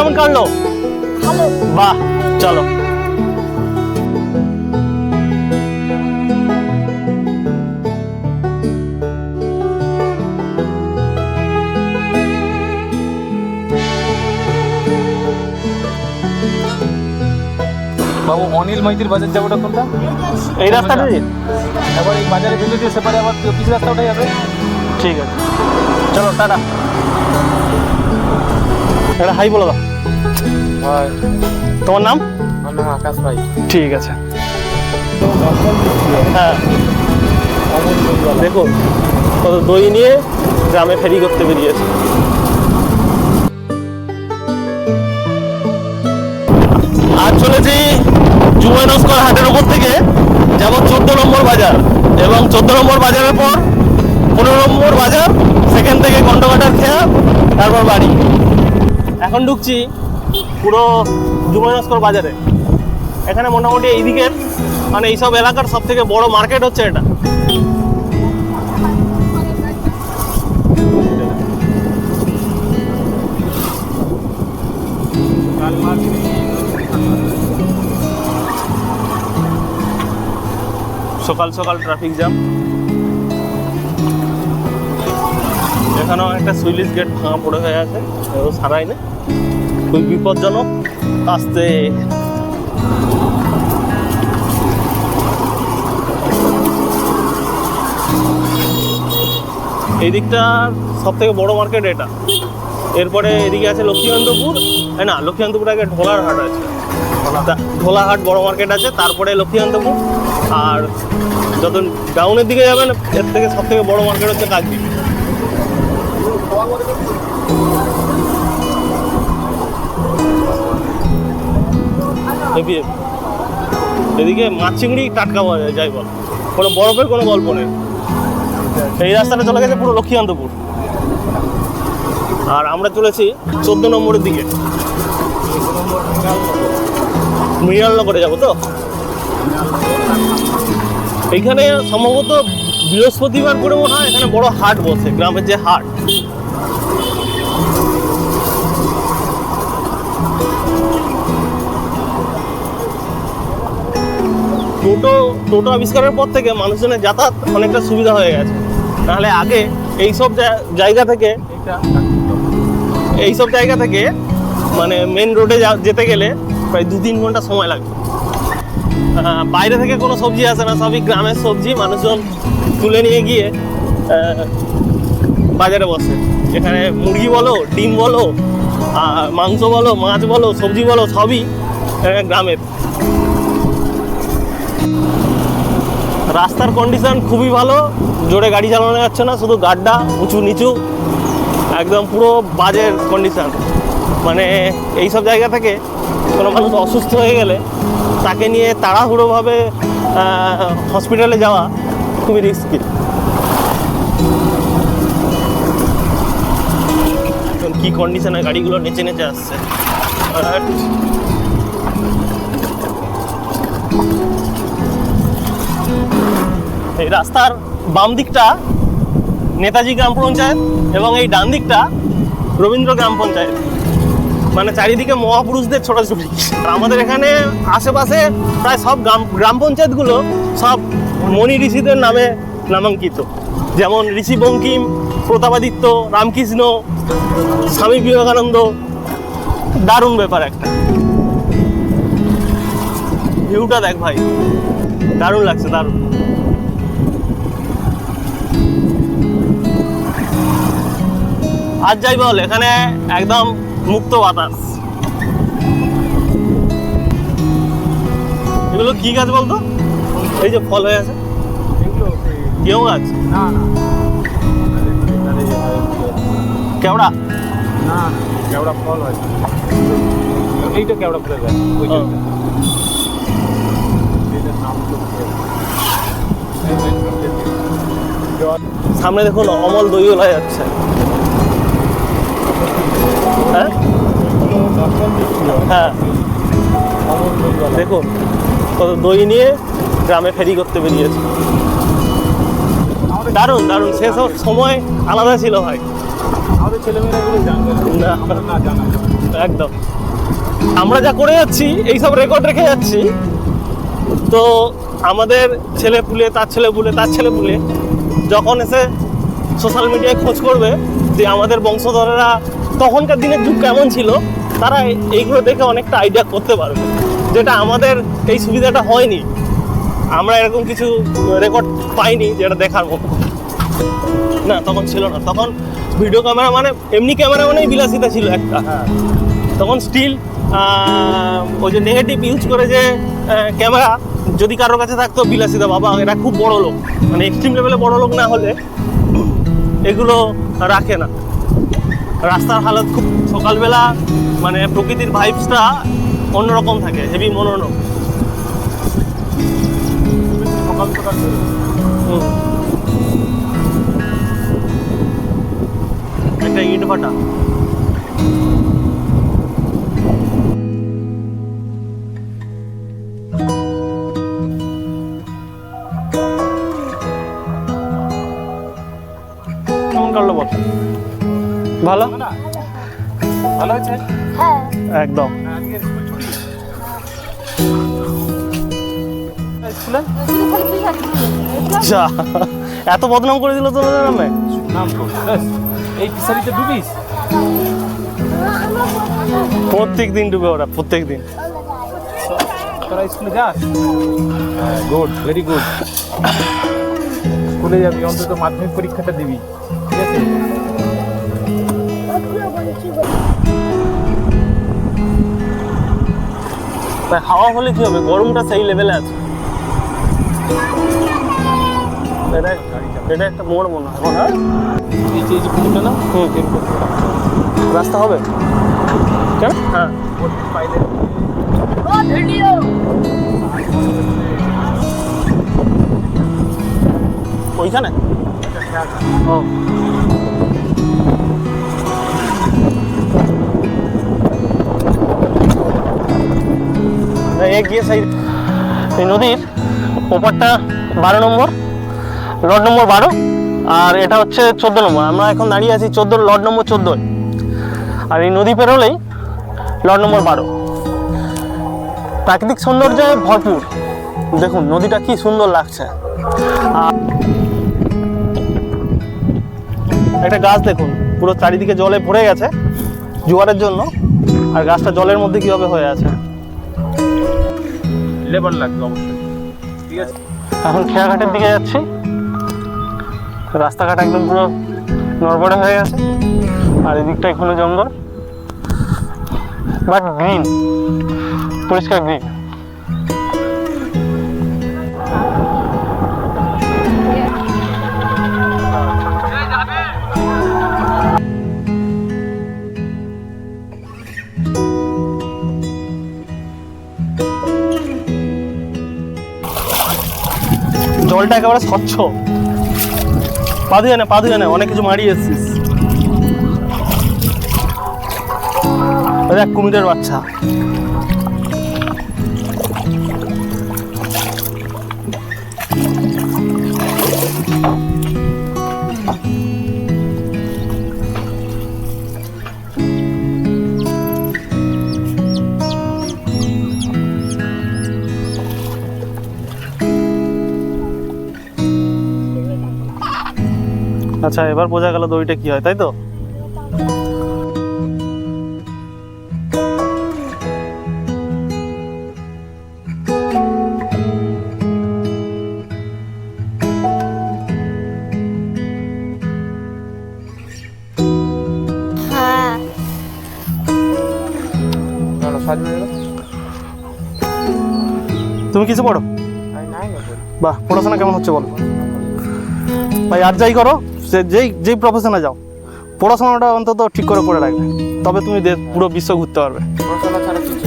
কেমন কাটলো? ভালো। বাহ চলো। বাবু অনিল মাইতির বাজার যাবোটা কোনটা এই রাস্তাটা দিয়ে? এবার এই বাজারের ভিতর দিয়ে সেপারে আবার কিছু রাস্তা ওটাই যাবে ঠিক আছে। চলো টাটা। একটা হাই বলো দাও তোমার নাম? আমার আকাশ ভাই। ঠিক আছে। হ্যাঁ। দেখুন কত দই নিয়ে গ্রামে ফেরি করতে বেরিয়েছে। আজ চলেছি জুবাইনস্কর হাটের উপর থেকে যাব চোদ্দ নম্বর বাজার। এবং চোদ্দ নম্বর বাজারের পর পনেরো নম্বর বাজার সেখান থেকে গন্ডকাটার খেয়া তারপর বাড়ি। এখন ঢুকছি পুরো জুবাইনস্কর বাজারে। এখানে মোটামুটি এইদিকের মানে এইসব এলাকার সব থেকে বড় মার্কেট হচ্ছে এটা। সকাল সকাল ট্রাফিক জ্যাম এখানেও একটা সুইলিশ গেট ভাঙা পড়ে হয়ে আছে সারাই না খুবই বিপজ্জনক। আসতে। এই দিকটার সব থেকে বড় মার্কেট এটা। এরপরে এদিকে আছে লক্ষ্মীকান্তপুর। না, লক্ষ্মীকান্তপুর আগে ঢোলার হাট আছে ঢোলাহাট বড় মার্কেট আছে, তারপরে লক্ষ্মীকান্তপুর। আর যত ডাউনের দিকে যাবেন, এর থেকে সব থেকে বড় মার্কেট হচ্ছে কাকদ্বীপ। এদিকে মাছ চিংড়ি টাটকা পাওয়া যায়, যাই বল। কোনো বরফের কোনো গল্প নেই। এই রাস্তাটা চলে গেছে পুরো লক্ষ্মীকান্তপুর। আর আমরা চলেছি চোদ্দ নম্বরের দিকে। মৃণালনগরে যাব তো? এইখানে সম্ভবত বৃহস্পতিবার করে মনে হয় এখানে বড় হাট বসে, গ্রামের যে হাট। টোটো টোটো আবিষ্কারের পর থেকে মানুষজনের যাতায়াত অনেকটা সুবিধা হয়ে গেছে। নাহলে আগে এইসব জায়গা থেকে এইসব জায়গা থেকে মানে মেন রোডে যেতে গেলে প্রায় দু তিন ঘণ্টা সময় লাগবে। বাইরে থেকে কোনো সবজি আসে না, সবই গ্রামের সবজি। মানুষজন তুলে নিয়ে গিয়ে বাজারে বসে। এখানে মুরগি বলো, ডিম বলো মাংস বলো, মাছ বলো, সবজি বলো, সবই গ্রামের। রাস্তার কন্ডিশন খুবই ভালো, জোরে গাড়ি চালানো যাচ্ছে না, শুধু গাড্ডা, উঁচু নিচু, একদম পুরো বাজের কন্ডিশন মানে এই সব জায়গা থেকে কোনো মানুষ অসুস্থ হয়ে গেলে তাকে নিয়ে তাড়াহুড়োভাবে হসপিটালে যাওয়া খুবই রিস্কি কি কন্ডিশনে গাড়িগুলো নেচে নেচে আসছে। এই রাস্তার বাম দিকটা নেতাজি গ্রাম পঞ্চায়েত এবং এই ডান দিকটা রবীন্দ্র গ্রাম পঞ্চায়েত। মানে চারিদিকে মহাপুরুষদের ছোটাছুটি আমাদের এখানে আশেপাশে প্রায় সব গ্রাম গ্রাম পঞ্চায়েতগুলো সব মণি ঋষিদের নামে নামাঙ্কিত। যেমন ঋষি বঙ্কিম, প্রতাপাদিত্য, রামকৃষ্ণ, স্বামী বিবেকানন্দ। দারুণ ব্যাপার একটা। ভিউটা দেখ ভাই। দারুণ লাগছে, দারুণ। আজ যাই বল এখানে একদম মুক্ত বাতাস। এগুলো কি গাছ বলতো? এই যে ফল হয়ে আছে। কেউ গাছ? না না। কেওড়া? না কেওড়া ফল হয়। এইটা কেওড়া ফলের গাছ? সামনে দেখুন অমল দইওলা যাচ্ছে। হ্যাঁ। দেখুন কত দই নিয়ে গ্রামে ফেরি করতে বেরিয়েছে। দারুণ দারুণ। সেসব সময় আলাদা ছিল ভাই। একদম। আমরা যা করে যাচ্ছি এইসব রেকর্ড রেখে যাচ্ছি। তো আমাদের ছেলে পুলে তার ছেলে পুলে তার ছেলে পুলে যখন এসে সোশ্যাল মিডিয়ায় খোঁজ করবে যে আমাদের বংশধরেরা তখনকার দিনের যুগ কেমন ছিল তারা এইগুলো দেখে অনেকটা আইডিয়া করতে পারবে যেটা আমাদের এই সুবিধাটা হয়নি। আমরা এরকম কিছু রেকর্ড পাইনি যেটা দেখার মতো। না তখন ছিল না। তখন ভিডিও ক্যামেরা মানে এমনি ক্যামেরা মানেই বিলাসিতা ছিল একটা। তখন স্টিল ওই যে নেগেটিভ ইউজ করে যে ক্যামেরা যদি কারোর কাছে থাকতো বিলাসিতা বাবা এরা খুব বড় লোক। মানে এক্সট্রিম লেভেলে বড় লোক না হলে এগুলো রাখে না। রাস্তার হালত খুব সকালবেলা মানে প্রকৃতির ভাইবসটা অন্যরকম থাকে হেভি মনোরম সকাল সকাল। একটা ইট ভাটা একদম। যা, এত বদনাম করে দিল তোদের নামে নাম তো। এই ফিশারিতে ডুবিস প্রত্যেক দিন ডুবে ওরা প্রত্যেক দিন তোরা স্কুলে যাস গুড ভেরি গুড স্কুলে যাবি, অন্তত মাধ্যমিক পরীক্ষাটা দিবি, ঠিক আছে? তাই হাওয়া হলে কি হবে? গরমটা সেই লেভেলে আছে। এটা এটা একটা মোড় মনে হয়। হ্যাঁ? এই যে এই না? হুম। রাস্তা হবে? কেন? হ্যাঁ। ওইখানে? ও। এক গিয়ে সাইড এই নদীর ওপারটা বারো নম্বর লট নম্বর বারো, আর এটা হচ্ছে চোদ্দ নম্বর। আমরা এখন দাঁড়িয়ে আছি চোদ্দ লট নম্বর চোদ্দোয় আর এই নদী পেরোলেই লট নম্বর বারো। প্রাকৃতিক সৌন্দর্যে ভরপুর। দেখুন, নদীটা কি সুন্দর লাগছে। একটা গাছ দেখুন, পুরো চারিদিকে জলে ভরে গেছে জোয়ারের জন্য। আর গাছটা জলের মধ্যে কীভাবে হয়ে আছে? লেবার লাগবে অবশ্যই। ঠিক আছে? এখন খেয়াঘাটের দিকে যাচ্ছি। রাস্তাঘাট একদম পুরো নড়বড়ে হয়ে গেছে। আর এদিকটা এখনও জঙ্গল। বাট গ্রিন পরিষ্কার গ্রিন জলটা একেবারে স্বচ্ছ। পা ধুয়ে না, পা ধুয়ে অনেক কিছু মারিয়ে এসছিস। দেখ কুমিরের বাচ্চা। আচ্ছা এবার বোঝা গেল দইটা কি হয় তাই তো? হ্যাঁ। তুমি কিছু পড়ো। বাহ পড়াশোনা কেমন হচ্ছে বলো? ভাই আর যাই করো। সে যেই যেই প্রফেশনে যাও পড়াশোনাটা অন্তত ঠিক করে করে রাখবে। তবে তুমি পুরো বিশ্ব ঘুরতে পারবে।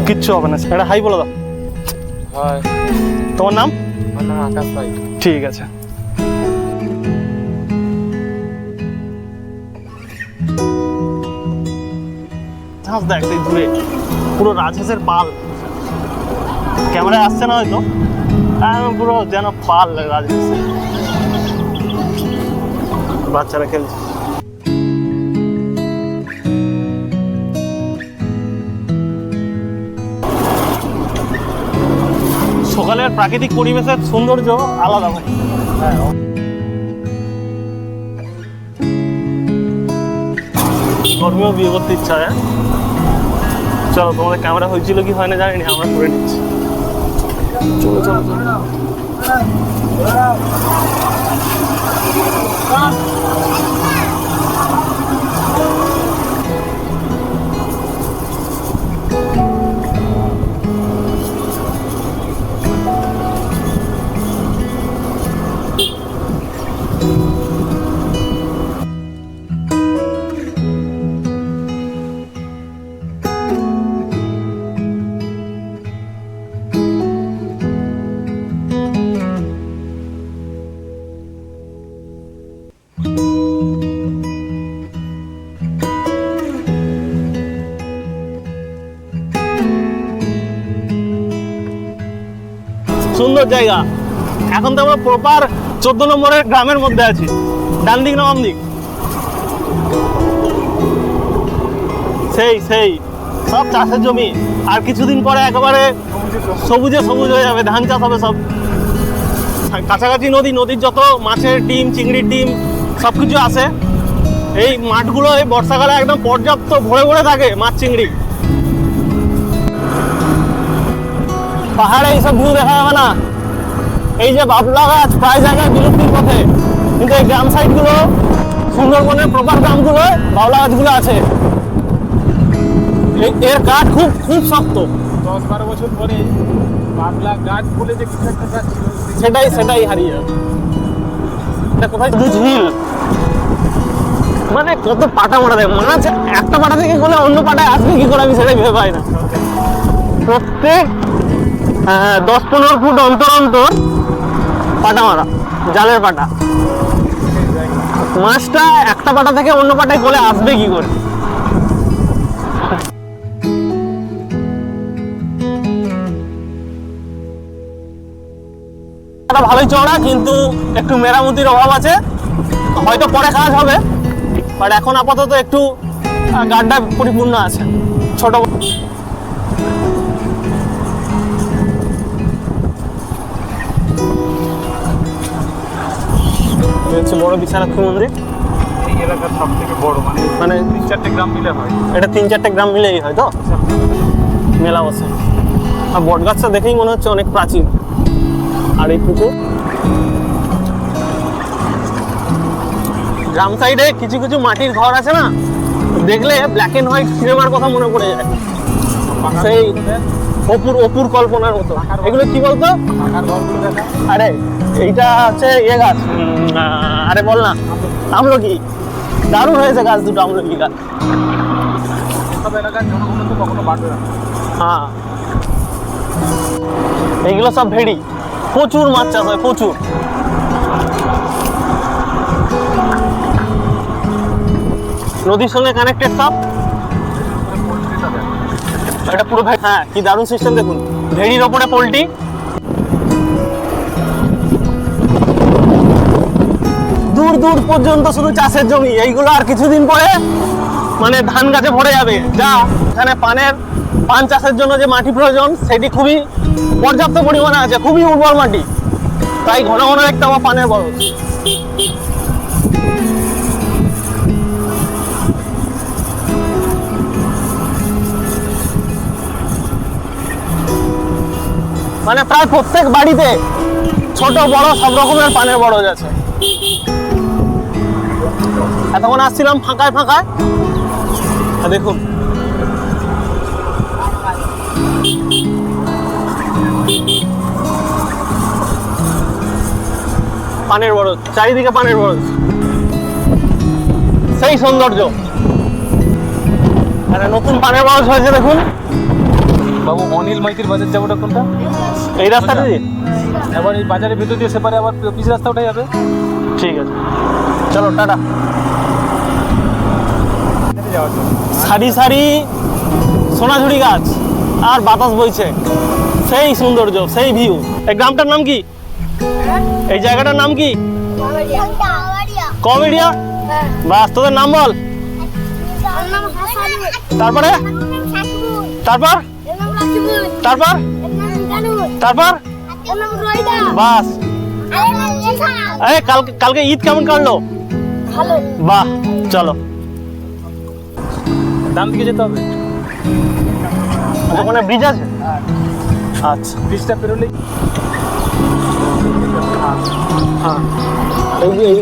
কিচ্ছু হবে না এটা হাই বলে দাও। তোমার নাম? আকাশ ভাই। ঠিক আছে। হাঁস দেখ দূরে পুরো রাজহাঁসের পাল। ক্যামেরায় আসছে না হয়তো? হ্যাঁ, পুরো যেন পাল রাজহাঁসের। বাচ্চারা খেলছে সকালের প্রাকৃতিক পরিবেশের সৌন্দর্য আলাদা হয়। হ্যাঁ। ধর্মীয় বিয়ে করতে ইচ্ছা হয়। চলো তোমাদের ক্যামেরা হয়েছিল কি হয় না জানি না আমরা করে নিচ্ছি। চলো চলো চলো। Stop! সুন্দর জায়গা। এখন তো আমরা প্রপার চোদ্দ নম্বরের গ্রামের মধ্যে আছি। ডান দিক না দিক? সেই সেই। সব চাষের জমি। আর কিছুদিন পরে একেবারে সবুজে সবুজ হয়ে যাবে, ধান চাষ হবে সব। কাছাকাছি নদী, নদীর যত মাছের ডিম, চিংড়ির ডিম সব কিছু আছে। এই মাঠগুলো এই বর্ষাকালে একদম পর্যাপ্ত ভরে ভরে থাকে মাছ, চিংড়ি। পাহাড়ে এইসব ভিউ দেখা যাবে না। এই যে বাবলা গাছ প্রায় জায়গায় বিলুপ্তির পথে। কিন্তু এই গ্রাম সাইডগুলো সুন্দরবনের প্রপার গ্রামগুলো বাবলা গাছগুলো আছে। এই- এর কাঠ খুব খুব শক্ত। দশ বারো বছর পরে বাবলা গাছ বলে যে কিছু একটা গাছ ছিল সেটাই সেটাই হারিয়ে এটা কোথায়? শুধু ঝিল। মানে কত পাটা মারা দেয় মাছ একটা পাটা থেকে গেলে অন্য পাটায় আসবে কি করে আমি সেটাই ভেবে পাই না। প্রত্যেক দশ পনেরো ফুট অন্তর অন্তর পাটা মারা, জালের পাটা। মাছটা একটা পাটা থেকে অন্য পাটায় গলে আসবে কি করে? ভালোই চড়া কিন্তু একটু মেরামতির অভাব আছে। হয়তো পরে কাজ হবে বাট এখন আপাতত একটু গাড্ডা পরিপূর্ণ আছে, ছোট। হচ্ছে বড় বিশালাক্ষী মন্দির এই এলাকার সব থেকে বড় মানে মানে তিন চারটে গ্রাম মিলে হয়। এটা তিন চারটে গ্রাম মিলেই হয় তো? মেলা বসে। আর বট গাছটা দেখেই মনে হচ্ছে অনেক প্রাচীন। আর এই পুকুর? গ্রাম সাইডে কিছু কিছু মাটির ঘর আছে না? দেখলে ব্ল্যাক এন্ড হোয়াইট সিনেমার কথা মনে পড়ে যায়। সেই অপুর অপুর কল্পনার মতো। এগুলো কি বলতো? আরে এইটা হচ্ছে ইয়ে গাছ। আরে বল না, আমলকি। দারুণ হয়েছে গাছ দুটো, আমলকি গাছ। হ্যাঁ। এইগুলো সব ভেড়ি। প্রচুর মাছ চাষ হয়, প্রচুর। নদীর সঙ্গে কানেক্টেড সব? এটা পুরো হ্যাঁ কি দারুণ সিস্টেম দেখুন। ভেড়ির ওপরে পোলট্রি। দূর দূর পর্যন্ত শুধু চাষের জমি, এইগুলো আর কিছুদিন পরে মানে ধান গাছে ভরে যাবে। যা এখানে পানের, পান চাষের জন্য যে মাটি প্রয়োজন, সেটি খুবই পর্যাপ্ত পরিমাণে আছে, খুবই উর্বর মাটি। তাই ঘন ঘন একটা আমার পানের বরজ। মানে প্রায় প্রত্যেক বাড়িতে ছোট, বড় সব রকমের পানের বরজ আছে। এতক্ষণ আসছিলাম ফাঁকায় ফাঁকায়। দেখুন। পানের বরজ চারিদিকে পানের বরজ। সেই সৌন্দর্য। নতুন পানের বরজ হয়েছে দেখুন। বাবু অনিল মাইতির বাজার যাবোটা কোনটা? এই রাস্তাটা দিয়ে? এবার এই বাজারের ভেতর দিয়ে সেপারে আবার পিচ রাস্তা উঠে যাবে ঠিক আছে। চলো টাটা। সারি সারি সোনাঝুরি গাছ আর বাতাস বইছে। সেই সৌন্দর্য সেই ভিউ এই গ্রামটার নাম কি? এই জায়গাটার নাম কি? কমেডিয়া? বাস তোদের নাম বল। তারপরে? তারপর? তারপর? তারপর? বাস। কালকে কালকে ঈদ কেমন কাটলো? ভালো। বাহ চলো। ডান দিকে যেতে হবে? আচ্ছা, ওখানে ব্রিজ আছে? আচ্ছা। ব্রিজটা পেরোলেই হ্যাঁ এই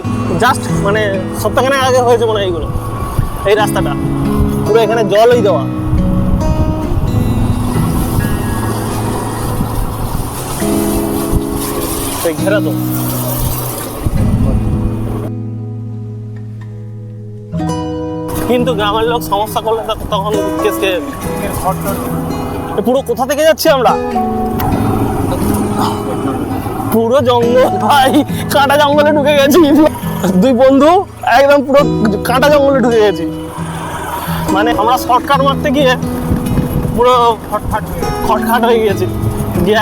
জাস্ট মানে সপ্তাহখানেক আগে হয়েছে মনে হয় এইগুলো। এই রাস্তাটা। পুরো এখানে জলই দেওয়া। ঘেরা তো। কিন্তু গ্রামের লোক সমস্যা করলে তখন পুরো কোথা থেকে যাচ্ছি আমরা? পুরো জঙ্গল, ভাই, কাঁটা জঙ্গলে ঢুকে গেছি। দুই বন্ধু, একদম পুরো কাঁটা জঙ্গলে ঢুকে গেছি। মানে আমরা শর্টকাট মারতে গিয়ে পুরো খটখাট হয়ে গিয়েছি। গিয়ে